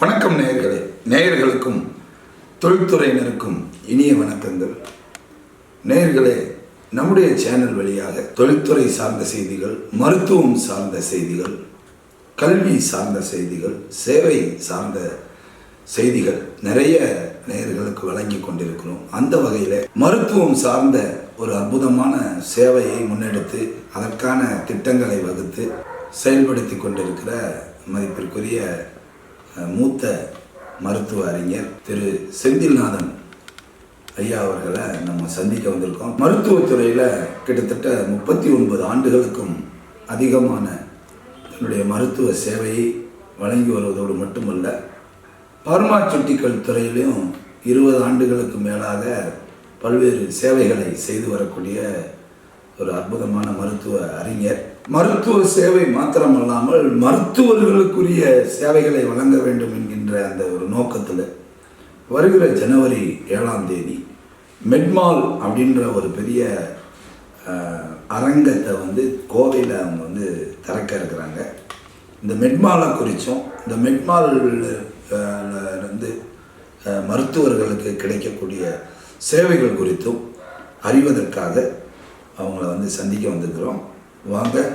வணக்கம் நேயர்களுக்கும் தொழில்துறையினருக்கும் இனிய வணக்கங்கள். நேர்களே நம்முடைய சேனல் வழியாக தொழில்துறை சார்ந்த செய்திகள் மருத்துவம் சார்ந்த செய்திகள் கல்வி சார்ந்த செய்திகள் சேவை சார்ந்த செய்திகள் நிறைய நேர்களுக்கு வழங்கி கொண்டிருக்கிறோம். அந்த வகையில் மருத்துவம் சார்ந்த ஒரு அற்புதமான சேவையை முன்னெடுத்து அதற்கான திட்டங்களை வகுத்து செயல்படுத்தி கொண்டிருக்கிற மதிப்பிற்குரிய மூத்த மருத்துவ அறிஞர் திரு செந்தில்நாதன் ஐயா அவர்களை நம்ம சந்திக்க வந்திருக்கோம். மருத்துவத்துறையில் கிட்டத்தட்ட முப்பத்தி ஒன்பது ஆண்டுகளுக்கும் அதிகமான தன்னுடைய மருத்துவ சேவையை வழங்கி வருவதோடு மட்டுமல்ல பார்மாசூட்டிக்கல் துறையிலும் இருபது ஆண்டுகளுக்கு மேலாக பல்வேறு சேவைகளை செய்து வரக்கூடிய ஒரு அற்புதமான மருத்துவ அறிஞர். மருத்துவ சேவை மாத்திரமல்லாமல் மருத்துவர்களுக்குரிய சேவைகளை வழங்க வேண்டும் என்கின்ற அந்த ஒரு நோக்கத்தில் வருகிற ஜனவரி ஏழாம் தேதி மெட்மால் அப்படின்ற ஒரு பெரிய அரங்கத்தை வந்து கோவையில் அவங்க வந்து திறக்க இருக்கிறாங்க. இந்த மெட்மாலை குறித்தும் இந்த மெட்மால் வந்து மருத்துவர்களுக்கு கிடைக்கக்கூடிய சேவைகள் குறித்தும் அறிவதற்காக அவங்கள வந்து சந்திக்க வந்திருக்கிறோம். வாங்க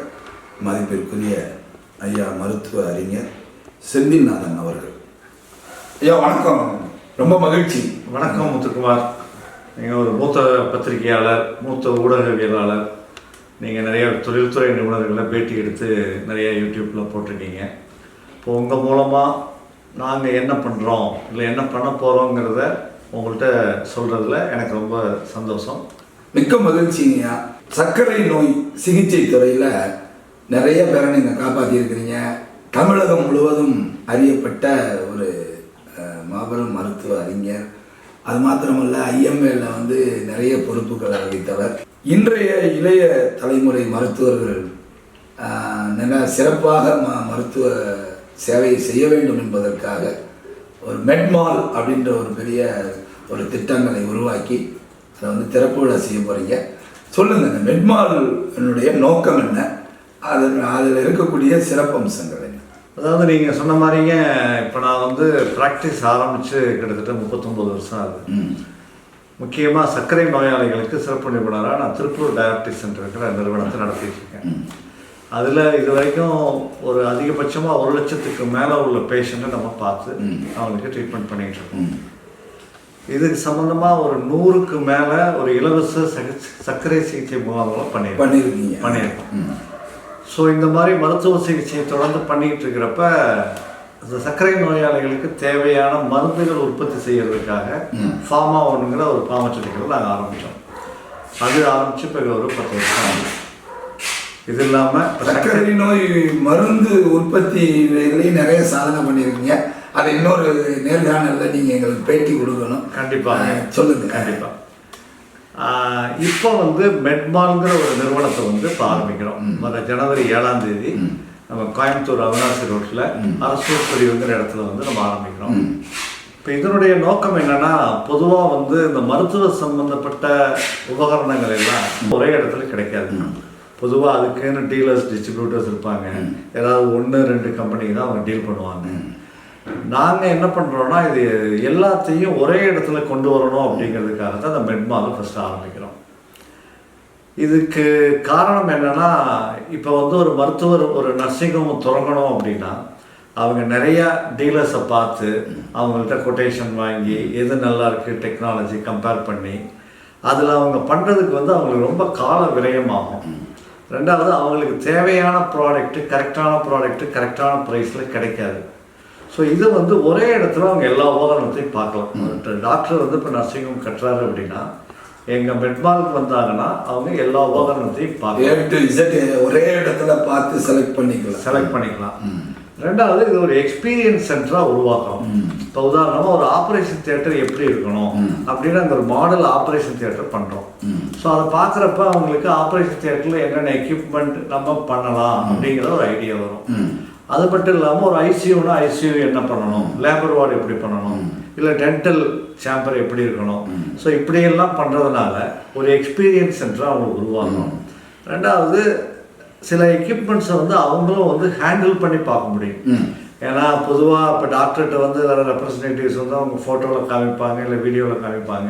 மதிப்பிற்குரிய ஐயா மருத்துவ அறிஞர் செந்தில்நாதன் அவர்கள். ஐயா வணக்கம். ரொம்ப மகிழ்ச்சி. வணக்கம் முத்துக்குமார். நீங்கள் ஒரு மூத்த பத்திரிகையாளர் மூத்த ஊடகவியலாளர். நீங்கள் நிறைய தொழில்துறை நிபுணர்களை பேட்டி எடுத்து நிறைய யூடியூப்பில் போட்டிருக்கீங்க. இப்போ உங்கள் மூலமாக நாங்கள் என்ன பண்ணுறோம் இல்லை என்ன பண்ண போகிறோங்கிறத உங்கள்கிட்ட சொல்கிறதுல எனக்கு ரொம்ப சந்தோஷம். மிக்க மகிழ்ச்சிங்கய்யா. சர்க்கரை நோய் சிகிச்சை துறையில் நிறைய பேரை நீங்கள் காப்பாற்றியிருக்கிறீங்க தமிழகம் முழுவதும் அறியப்பட்ட ஒரு மாபெரும் மருத்துவ அறிஞர். அது மாத்திரமல்ல ஐஎம்ஏல வந்து நிறைய பொறுப்புகளை வகித்தவர் இன்றைய இளைய தலைமுறை மருத்துவர்கள் நல்ல சிறப்பாக ம மருத்துவ சேவையை செய்ய வேண்டும் என்பதற்காக ஒரு மெட்மால் அப்படின்ற ஒரு பெரிய ஒரு திட்டங்களை உருவாக்கி அதை வந்து திறப்பு விழா செய்ய போகிறீங்க சொல்லுங்க என்னுடைய நோக்கம் என்ன? அதில் அதில் இருக்கக்கூடிய சிறப்பம்சங்கள் என்ன அதாவது நீங்கள் சொன்ன மாதிரிங்க இப்போ நான் வந்து ப்ராக்டிஸ் ஆரம்பித்து கிட்டத்தட்ட முப்பத்தொம்பது வருஷம் ஆகுது. முக்கியமாக சர்க்கரை நோயாளிகளுக்கு சிறப்பு நிபுணராக நான் திருப்பூர் டயபிட்டிஸ் இருக்கிற நிறுவனத்தை நடத்திட்டு இருக்கேன். அதில் இது வரைக்கும் ஒரு அதிகபட்சமாக ஒரு லட்சத்துக்கு மேலே உள்ள பேஷண்ட்டை நம்ம பார்த்து. அவங்களுக்கு ட்ரீட்மெண்ட் பண்ணிகிட்டு இருக்கோம். இதுக்கு சம்மந்தமாக ஒரு நூறுக்கு மேலே ஒரு இலவச சர்க்கரை சிகிச்சை முகாம்களை பண்ணியிருக்கோம். பண்ணியிருக்கீங்க. பண்ணியிருக்கோம். ஸோ இந்த மாதிரி மருத்துவ சிகிச்சையை தொடர்ந்து பண்ணிக்கிட்டு இருக்கிறப்ப இந்த சர்க்கரை நோயாளிகளுக்கு தேவையான மருந்துகள் உற்பத்தி செய்யறதுக்காக ம். ஃபார்மா ஒன்றுங்கிற ஒரு பாமச்சட்டிகள் நாங்கள் ஆரம்பித்தோம் அது ஆரம்பித்து இப்போ ஒரு பத்து வருஷம் இது இல்லாமல் சர்க்கரை நோய் மருந்து உற்பத்தி நிறைய சாதனை பண்ணியிருக்கீங்க. அதை இன்னொரு நேர்காணலில் நீங்கள் எங்களுக்கு பேட்டி கொடுக்கணும். கண்டிப்பாக அஹ், சொல்லுங்க. கண்டிப்பாக இப்போ வந்து மெட்மால்ங்கிற ஒரு நிறுவனத்தை வந்து இப்போ ஆரம்பிக்கிறோம். வர ஜனவரி ஏழாம் தேதி. நம்ம கோயம்புத்தூர் அவினாசி ரோட்டில். அரசூர் பிரிவுங்கிற இடத்துல வந்து நம்ம ஆரம்பிக்கிறோம். இப்போ இதனுடைய நோக்கம் என்னன்னா பொதுவாக வந்து இந்த மருத்துவ சம்பந்தப்பட்ட உபகரணங்கள் எல்லாம் ஒரே இடத்துல கிடைக்காது. பொதுவாக அதுக்குன்னு டீலர்ஸ் டிஸ்ட்ரிபியூட்டர்ஸ் இருப்பாங்க. ஏதாவது ஒன்று ரெண்டு கம்பெனி தான் அவங்க டீல் பண்ணுவாங்க. நாங்கள் என்ன பண்ணுறோன்னா இது எல்லாத்தையும் ஒரே இடத்துல கொண்டு வரணும் அப்படிங்கிறதுக்காக தான் அந்த மெட்மாலை ஃபஸ்ட்டு ஆரம்பிக்கிறோம். இதுக்கு காரணம் என்னன்னா இப்போ வந்து ஒரு மருத்துவர் ஒரு நர்சிங் ஹோம் தொடங்கணும் அப்படின்னா அவங்க நிறையா டீலர்ஸை பார்த்து அவங்கள்ட்ட கொட்டேஷன் வாங்கி எது நல்லா இருக்குது டெக்னாலஜி கம்பேர் பண்ணி அதில் அவங்க பண்ணுறதுக்கு வந்து அவங்களுக்கு ரொம்ப கால விரயமாகும். ரெண்டாவது அவங்களுக்கு தேவையான ப்ராடக்ட்டு கரெக்டான ப்ராடக்ட்டு கரெக்டான ப்ரைஸில் கிடைக்காது. ஸோ இது வந்து ஒரே இடத்துல அவங்க எல்லா உபகரணத்தையும் பார்க்கலாம். டாக்டர் வந்து இப்போ நர்சிங் ஹோம் கட்டுறாரு அப்படின்னா எங்கள் மெட்மாலுக்கு வந்தாங்கன்னா அவங்க எல்லா உபகரணத்தையும் பார்க்கலாம். ஒரே இடத்துல பார்த்து செலக்ட் பண்ணிக்கலாம். செலக்ட் பண்ணிக்கலாம். ரெண்டாவது இது ஒரு எக்ஸ்பீரியன்ஸ் சென்டராக உருவாக்கணும். இப்போ உதாரணமாக ஒரு ஆப்ரேஷன் தியேட்டர் எப்படி இருக்கணும் அப்படின்னு அந்த ஒரு மாடல் ஆப்ரேஷன் தியேட்டர் பண்ணுறோம் ஸோ அதை பார்க்குறப்ப அவங்களுக்கு ஆப்ரேஷன் தியேட்டரில் என்னென்ன எக்யூப்மெண்ட் நம்ம பண்ணலாம் அப்படிங்கிற ஒரு ஐடியா வரும். அது மட்டும் இல்லாமல் ஒரு ஐசியூனா ஐசியூ என்ன பண்ணணும்? லேபர் வார்டு எப்படி பண்ணணும்? இல்லை டென்டல் சேம்பர் எப்படி இருக்கணும்? ஸோ இப்படியெல்லாம் பண்ணுறதுனால ஒரு எக்ஸ்பீரியன்ஸ் சென்டர் அவங்களுக்கு உருவாகணும் ரெண்டாவது சில எக்யூப்மெண்ட்ஸை வந்து அவங்களும் வந்து ஹேண்டில் பண்ணி பார்க்க முடியும். ஏன்னா பொதுவாக இப்போ டாக்டர்கிட்ட வந்து வேறு ரெப்ரஸன்டேட்டிவ்ஸ் வந்து அவங்க ஃபோட்டோவில் காமிப்பாங்க இல்லை வீடியோவில் காமிப்பாங்க.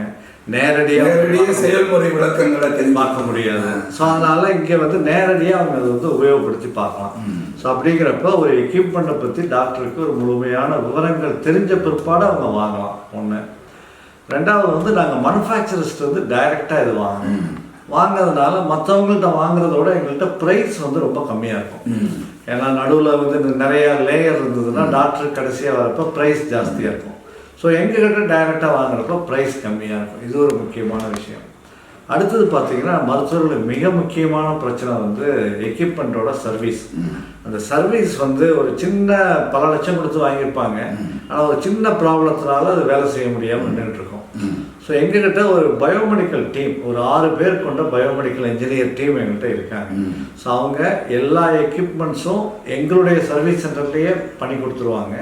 நேரடியாக செயல்முறை விளக்கங்களை பார்க்க முடியாது. ஸோ அதனால இங்கே வந்து நேரடியாக அவங்க அதை வந்து உபயோகப்படுத்தி பார்க்கலாம். ஸோ அப்படிங்கிறப்ப ஒரு எக்யூப்மெண்ட்டை பற்றி டாக்டருக்கு ஒரு முழுமையான விவரங்கள் தெரிஞ்ச பிற்பாடு அவங்க வாங்கலாம். ஒன்று ரெண்டாவது வந்து நாங்கள் மேனுஃபேக்சரர்ஸ்ட்டு வந்து டைரெக்டாக இது வாங்கணும். வாங்குறதுனால மற்றவங்கள்ட்ட வாங்குறதோட எங்கள்கிட்ட ப்ரைஸ் வந்து ரொம்ப கம்மியாக இருக்கும். ஏன்னா நடுவில் வந்து நிறைய லேயர் இருந்ததுன்னா டாக்டர் கடைசியாக வரப்போ ப்ரைஸ் ஜாஸ்தியாக இருக்கும். ஸோ எங்ககிட்ட டைரெக்டாக வாங்குறப்போ ப்ரைஸ் கம்மியாக இருக்கும். இது ஒரு முக்கியமான விஷயம். அடுத்தது பார்த்தீங்கன்னா மருத்துவர்களுக்கு மிக முக்கியமான பிரச்சனை வந்து எக்யூப்மெண்ட்டோட சர்வீஸ் அந்த சர்வீஸ் வந்து ஒரு சின்ன பல லட்சம் கொடுத்து வாங்கியிருப்பாங்க. ஆனால் ஒரு சின்ன ப்ராப்ளத்தினால அது வேலை செய்ய முடியாமல் நின்றுட்டு இருக்கும். ஸோ எங்ககிட்ட ஒரு பயோமெடிக்கல் டீம் ஒரு ஆறு பேர் கொண்ட பயோமெடிக்கல் இன்ஜினியர் டீம் எங்கள்கிட்ட இருக்காங்க. ஸோ அவங்க எல்லா எக்யூப்மெண்ட்ஸும் எங்களுடைய சர்வீஸ் சென்டர்லேயே பண்ணி கொடுத்துருவாங்க.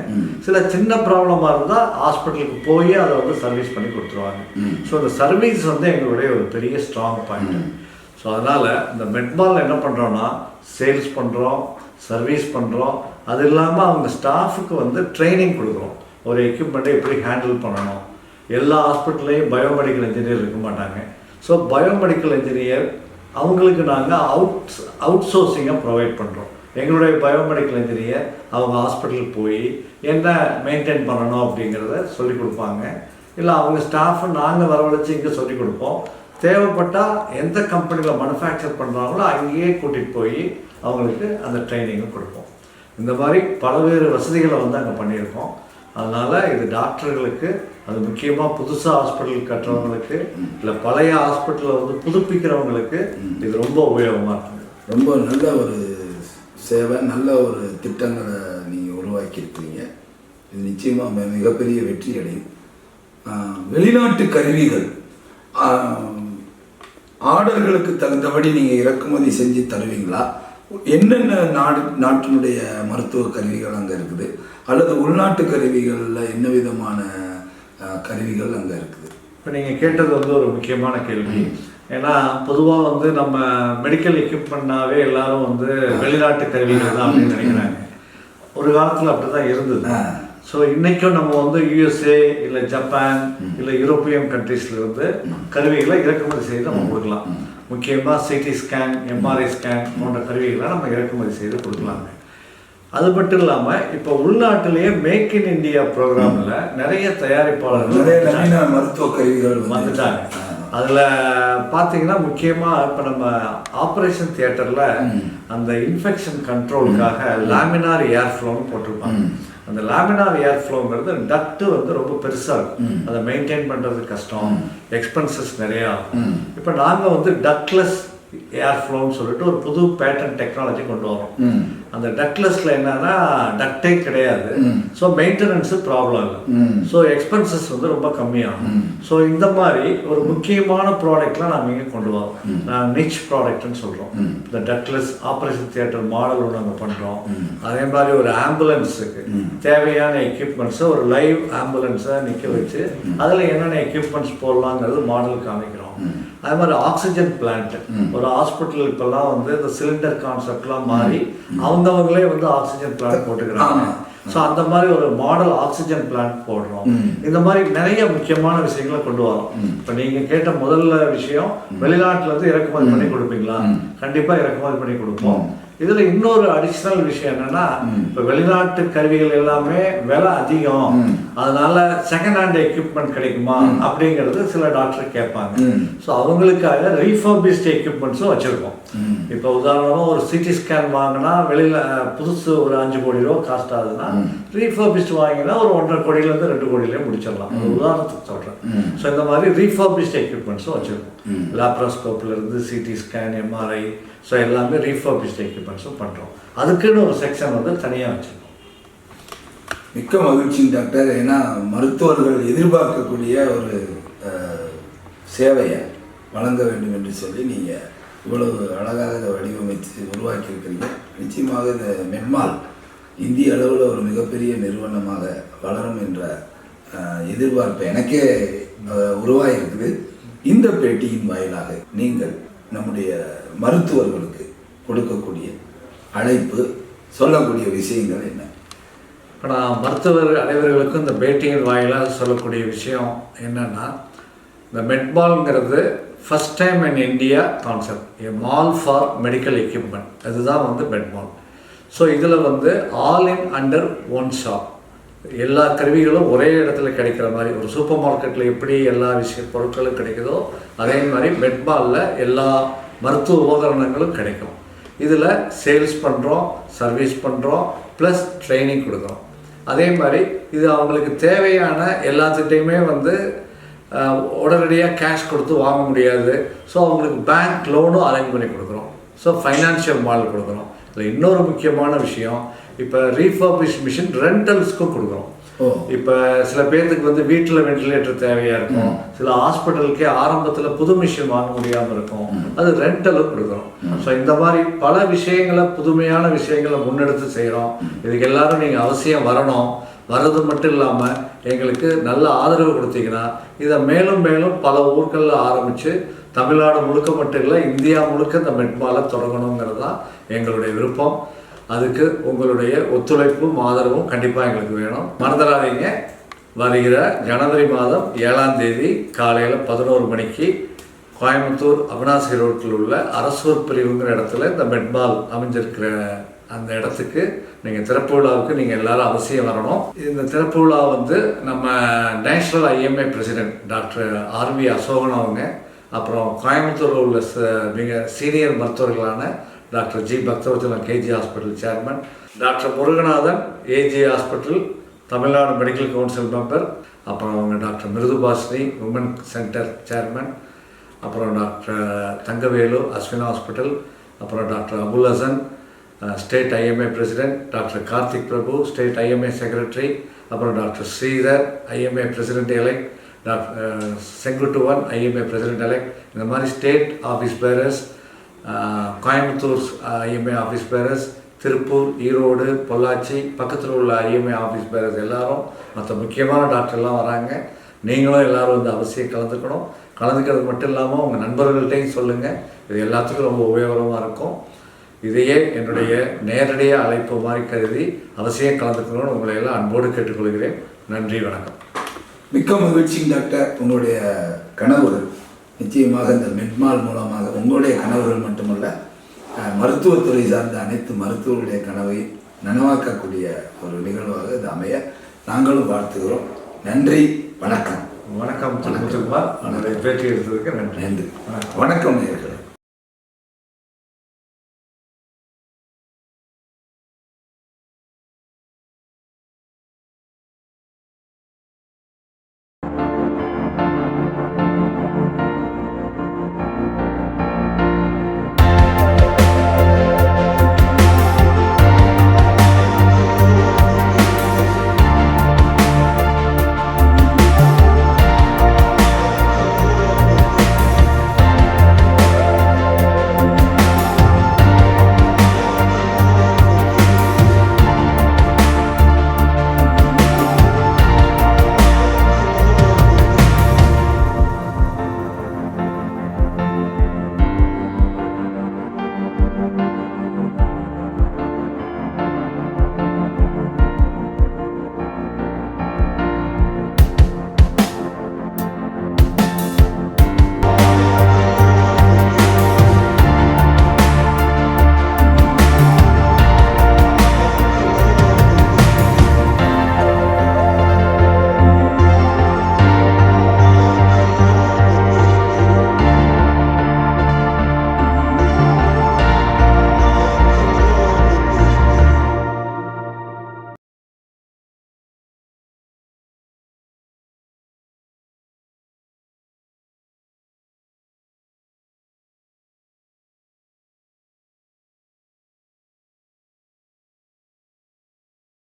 சில சின்ன ப்ராப்ளமாக இருந்தால் ஹாஸ்பிட்டலுக்கு போய் அதை வந்து சர்வீஸ் பண்ணி கொடுத்துருவாங்க. ஸோ அந்த சர்வீஸ் வந்து எங்களுடைய ஒரு பெரிய ஸ்ட்ராங் பாயிண்ட் ஸோ அதனால் இந்த மெட்பால் என்ன பண்ணுறோன்னா சேல்ஸ் பண்ணுறோம் சர்வீஸ் பண்ணுறோம் அது இல்லாமல் அவங்க ஸ்டாஃபுக்கு வந்து ட்ரைனிங் கொடுக்குறோம். ஒரு எக்யூப்மெண்ட்டை எப்படி ஹேண்டில் பண்ணணும் எல்லா ஹாஸ்பிட்டல்லையும் பயோமெடிக்கல் இன்ஜினியர் இருக்க மாட்டாங்க. ஸோ பயோமெடிக்கல் இன்ஜினியர் அவங்களுக்கு நாங்கள் அவுட் அவுட் சோர்சிங்கை ப்ரொவைட் பண்ணுறோம் எங்களுடைய பயோமெடிக்கல் இன்ஜினியர் அவங்க ஹாஸ்பிட்டலுக்கு போய் என்ன மெயின்டைன் பண்ணணும் அப்படிங்கிறத சொல்லி கொடுப்பாங்க. இல்லை அவங்க ஸ்டாஃபை நாங்கள் வரவழைச்சு இங்கே சொல்லி கொடுப்போம். தேவைப்பட்டால் எந்த கம்பெனியில் மனுஃபேக்சர் பண்ணுறாங்களோ அங்கேயே கூட்டிகிட்டு போய் அவங்களுக்கு அந்த ட்ரைனிங்கும் கொடுப்போம். இந்த மாதிரி பல்வேறு வசதிகளை வந்து அங்கே பண்ணியிருக்கோம். அதனால் இது டாக்டர்களுக்கு அது முக்கியமாக புதுசாக ஹாஸ்பிட்டல் கட்டுறவங்களுக்கு இல்லை பழைய ஹாஸ்பிட்டலை வந்து புதுப்பிக்கிறவங்களுக்கு இது ரொம்ப உபயோகமாக இருக்குது. ரொம்ப நல்ல ஒரு சேவை நல்ல ஒரு திட்டங்களை நீங்கள் உருவாக்கியிருக்கிறீங்க இது நிச்சயமாக மிகப்பெரிய வெற்றி அடையும். வெளிநாட்டு கருவிகள் ஆர்டர்களுக்கு தகுந்தபடி நீங்கள் இறக்குமதி செஞ்சு தருவீங்களா? என்னென்ன நாடு நாட்டினுடைய மருத்துவ கருவிகள் அங்கே இருக்குது? அல்லது உள்நாட்டு கருவிகளில் என்ன விதமான கருவிகள் அங்கே இருக்குது? இப்போ நீங்கள் கேட்டது வந்து ஒரு முக்கியமான கேள்வி. ஏன்னா பொதுவாக வந்து நம்ம மெடிக்கல் எக்யூப்மெண்ட்னாவே எல்லாரும் வந்து வெளிநாட்டு கருவிகள் தான் அப்படின்னு நினைக்கிறாங்க. ஒரு காலத்தில் அப்படி தான் இருந்தது. ஸோ இன்னைக்கும் நம்ம வந்து யூஎஸ்ஏ இல்லை ஜப்பான் இல்லை யூரோப்பியன் கண்ட்ரீஸ்ல இருந்து கருவிகளை இறக்குமதி செய்து நம்ம கொடுக்கலாம். முக்கியமாக சிடி ஸ்கேன் எம்ஆர்ஐ ஸ்கேன் போன்ற கருவிகளை நம்ம இறக்குமதி செய்து கொடுக்கலாங்க அது மட்டும் இல்லாமல் இப்போ உள்நாட்டிலேயே மேக் இன் இந்தியா ப்ரோக்ராமில் நிறைய தயாரிப்பாளர்கள் நிறைய. நவீன மருத்துவ கருவிகள் வந்து- வந்துட்டாங்க. அதுல பாத்தீங்கன்னா முக்கியமா இப்ப நம்ம ஆபரேஷன் தியேட்டர்ல அந்த இன்ஃபெக்ஷன் கண்ட்ரோலுக்காக லாமினார் ஏர் ஃப்ளோன்னு போட்டிருப்பாங்க. அந்த லாமினார் ஏர் ஃப்ளோங்கிறது டக்ட் வந்து ரொம்ப பெருசா இருக்கும். அதை மெயின்டைன் பண்றது கஷ்டம். எக்ஸ்பென்சஸ் நிறைய ஆகும் இப்போ நாங்க வந்து டக்லெஸ் ஏர் ஃப்ளோன்னு சொல்லிட்டு ஒரு புது பேட்டர்ன் டெக்னாலஜி கொண்டு வரோம். அந்த டக்லெஸ்ல என்னன்னா டக்டே கிடையாது. So maintenance problem. So expenses வந்து ரொம்ப கம்மியாகும். ஸோ இந்த மாதிரி ஒரு முக்கியமான ப்ராடக்ட்லாம் நாங்கள் இங்கே கொண்டு வரோம்? நான் நிச் ப்ராடக்ட்னு சொல்கிறோம் இந்த டக்லெஸ் ஆப்ரேஷன் தியேட்டர் மாடல் ஒன்று நாங்கள் பண்ணுறோம் அதே மாதிரி ஒரு ஆம்புலன்ஸுக்கு தேவையான எக்யூப்மெண்ட்ஸை ஒரு லைவ் ஆம்புலன்ஸை நிற்க வச்சு அதில் என்னென்ன எக்யூப்மெண்ட்ஸ் போடலாங்கிறது மாடல் காமிக்கிறோம். அதே மாதிரி ஆக்சிஜன் பிளான்ட் ஒரு ஹாஸ்பிட்டல் இப்பெல்லாம் வந்து இந்த சிலிண்டர் கான்செப்ட்லாம் மாறி அவங்கவங்களே வந்து ஆக்சிஜன் பிளான்ட் போட்டுக்கிறாங்க. ஸோ அந்த மாதிரி ஒரு மாடல் ஆக்சிஜன் பிளான்ட் போடுறோம். இந்த மாதிரி நிறைய முக்கியமான விஷயங்களை கொண்டு வரோம். இப்போ நீங்க கேட்ட முதல்ல விஷயம் வெளிநாட்டுல இருந்து இறக்குமதி பண்ணி கொடுப்பீங்களா? கண்டிப்பா இறக்குமதி பண்ணி கொடுப்போம். இதுல இன்னொரு அடிஷனல் விஷயம் என்னன்னா இப்போ வெளிநாட்டு கருவிகள் எல்லாமே விலை அதிகம். அதனால செகண்ட் ஹேண்ட் எக்யூப்மெண்ட் கிடைக்குமா? அப்படிங்கிறது சில டாக்டர் கேட்பாங்க. ஸோ அவங்களுக்காக ரீஃபர்பிஸ்ட் எக்யூப்மெண்ட்ஸும் வச்சிருக்கோம். இப்போ உதாரணமா ஒரு சிடி ஸ்கேன் வாங்கினா வெளியில புதுசு ஒரு அஞ்சு கோடி ரூபா காஸ்ட் ஆகுதுன்னா ரீஃபர்பிஸ்ட் வாங்கினா ஒரு ஒன்றரை கோடியிலேருந்து ரெண்டு கோடியிலே முடிச்சிடலாம். உதாரணத்துக்கு சொல்றேன். ஸோ இந்த மாதிரி ரீஃபர்பிஸ்ட் எக்யூப்மெண்ட்ஸும் வச்சிருக்கோம். லேப்ரோஸ்கோப்ல இருந்து சிடி ஸ்கேன் எம்ஆர்ஐ ஸோ எல்லாமே ரீஃபர்பிஸ்ட் எக்யூப்மெண்ட்ஸும் பண்ணுறோம் அதுக்குன்னு ஒரு செக்ஷன் வந்து தனியாக வச்சுருக்கோம். மிக்க மகிழ்ச்சி டாக்டர். ஏன்னா மருத்துவர்கள் எதிர்பார்க்கக்கூடிய ஒரு சேவையை வழங்க வேண்டும் என்று சொல்லி நீங்கள் இவ்வளவு அழகாக இதை வடிவமைத்து உருவாக்கியிருக்கிறீங்க. நிச்சயமாக இந்த மென்மால் இந்திய அளவில் ஒரு மிகப்பெரிய நிறுவனமாக வளரும் என்ற எதிர்பார்ப்பு எனக்கே உருவாகிருக்குது இந்த பேட்டியின் வாயிலாக நீங்கள் நம்முடைய மருத்துவர்களுக்கு கொடுக்கக்கூடிய அழைப்பு சொல்லக்கூடிய விஷயங்கள் என்ன? இப்போ நான் மருத்துவர் அனைவர்களுக்கும் இந்த பேட்டியின் வாயிலாக சொல்லக்கூடிய விஷயம் என்னென்னா இந்த மெட்பால்ங்கிறது first time in India concept a mall for medical equipment அதுதான் வந்து மெட்பால். ஸோ இதில் வந்து all in under one shop எல்லா கருவிகளும் ஒரே இடத்துல கிடைக்கிற மாதிரி ஒரு சூப்பர் மார்க்கெட்டில் எப்படி எல்லா விஷய பொருட்களும் கிடைக்குதோ அதே மாதிரி மெட்பாலில் எல்லா மருத்துவ உபகரணங்களும் கிடைக்கும். இதில் சேல்ஸ் பண்ணுறோம் சர்வீஸ் பண்ணுறோம் ப்ளஸ் ட்ரைனிங் கொடுக்குறோம். அதே மாதிரி இது அவங்களுக்கு தேவையான எல்லாத்துட்டையுமே வந்து உடனடியாக கேஷ் கொடுத்து வாங்க முடியாது. ஸோ அவங்களுக்கு பேங்க் லோனும் அரேஞ்ச் பண்ணி கொடுக்குறோம். ஸோ ஃபைனான்ஷியல் மாடல் கொடுக்குறோம். இதில் இன்னொரு முக்கியமான விஷயம் இப்போ ரீஃபர்பிஷ் மிஷின் ரெண்டல்ஸ்க்கும் கொடுக்குறோம். இப்போ சில பேர்த்துக்கு வந்து வீட்டில் வென்டிலேட்டர் தேவையாக இருக்கும். சில ஹாஸ்பிட்டலுக்கே ஆரம்பத்தில் புது மிஷின் வாங்க முடியாமல் இருக்கும். அது ரெண்டலும் கொடுக்குறோம் ஸோ இந்த மாதிரி பல விஷயங்களை புதுமையான விஷயங்களை முன்னெடுத்து செய்கிறோம் இதுக்கு எல்லாரும் நீங்கள் அவசியம் வரணும். வர்றது மட்டும் இல்லாமல் எங்களுக்கு நல்ல ஆதரவு கொடுத்தீங்கன்னா இதை மேலும் மேலும் பல ஊர்களில் ஆரம்பித்து தமிழ்நாடு முழுக்க மட்டும் இல்லை இந்தியா முழுக்க இந்த மெட்மாலை தொடங்கணுங்கிறது தான் எங்களுடைய விருப்பம். அதுக்கு உங்களுடைய ஒத்துழைப்பும் ஆதரவும் கண்டிப்பாக எங்களுக்கு வேணும். மறந்துடாதீங்க. வருகிற ஜனவரி மாதம் ஏழாம் தேதி காலையில் பதினோரு மணிக்கு கோயம்புத்தூர் அவினாசி ரோட்டில் உள்ள அரசூர் பிரிவுங்கிற இடத்துல இந்த மெட்பால் அமைஞ்சிருக்கிற அந்த இடத்துக்கு நீங்கள் திறப்பு விழாவுக்கு நீங்கள் எல்லாரும் அவசியம் வரணும். இந்த திறப்பு விழா வந்து நம்ம national IMA president doctor R V Asokan அவங்க அப்புறம் கோயம்புத்தூரில் உள்ள ச- மிக senior மருத்துவர்களான doctor G. Bakthavachalam KG hospital chairman. Doctor Muruganathan AG hospital Tamil Nadu medical council member. அப்புறம் அவங்க doctor Mirudhubashini woman centre chairman. அப்புறம் டாக்டர் தங்கவேலு அஸ்வின் ஹாஸ்பிட்டல். அப்புறம் doctor Abul Hasan state IMA president. Doctor Karthik Prabhu state IMA secretary. அப்புறம் doctor Sridhar IMA president elect. Doctor Senguttuvan IMA president elect. இந்த மாதிரி state office bearers Coimbatore IMA office bearers Tiruppur Erode Pollachi பக்கத்தில் உள்ள IMA office bearers எல்லாரும் மற்ற முக்கியமான டாக்டர்லாம் வராங்க. நீங்களும் எல்லாரும் வந்து அவசியம் கலந்துக்கணும். கலந்துக்கிறது மட்டும் இல்லாமல் உங்கள் நண்பர்கள்ட்டையும் சொல்லுங்கள் இது எல்லாத்துக்கும் ரொம்ப உபயோகமாக இருக்கும். இதையே என்னுடைய நேரடியாக அழைப்பு மாதிரி கருதி அவசியம் கலந்துக்கணும்னு உங்களை எல்லாம் அன்போடு கேட்டுக்கொள்கிறேன். நன்றி வணக்கம். மிக்க மகிழ்ச்சி டாக்டர். உங்களுடைய கனவு நிச்சயமாக இந்த மெட்மால் மூலமாக உங்களுடைய கனவுகள் மட்டுமல்ல மருத்துவத்துறை சார்ந்த அனைத்து மருத்துவர்களுடைய கனவை நனவாக்கக்கூடிய ஒரு நிகழ்வாக இது அமைய நாங்களும் வாழ்த்துகிறோம். நன்றி வணக்கம். வணக்கம் உங்களுடைய பேட்டி எடுத்ததுக்கு நன்றி. நன்றி வணக்கம். வணக்கம் நேயர்களே.